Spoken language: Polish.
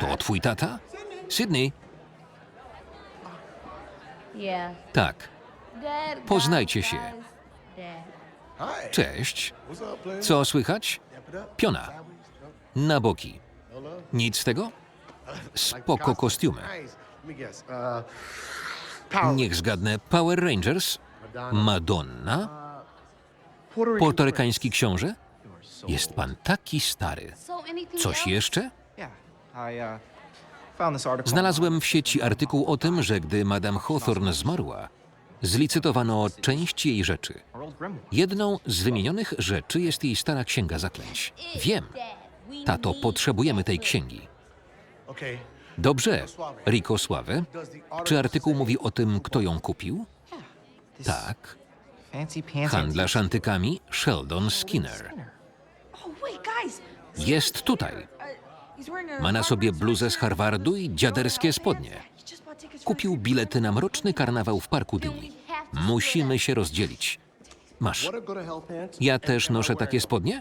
To twój tata? Sydney? Tak. Poznajcie się. Cześć. Co słychać? Piona. Na boki. Nic z tego? Spoko kostiumy. Niech zgadnę. Power Rangers? Madonna? Portorykański książę? Jest pan taki stary. Coś jeszcze? Uh. Znalazłem w sieci artykuł o tym, że gdy Madame Hawthorne zmarła, zlicytowano część jej rzeczy. Jedną z wymienionych rzeczy jest jej stara księga zaklęć. Wiem. Tato, potrzebujemy tej księgi. Dobrze, Rico Sławę. Czy artykuł mówi o tym, kto ją kupił? Tak. Handlarz antykami Sheldon Skinner. Oh. Jest tutaj. Ma na sobie bluzę z. Harvardu i dziaderskie spodnie. Kupił bilety na mroczny karnawał w parku Dini. Musimy się rozdzielić. Masz. Ja też noszę takie spodnie?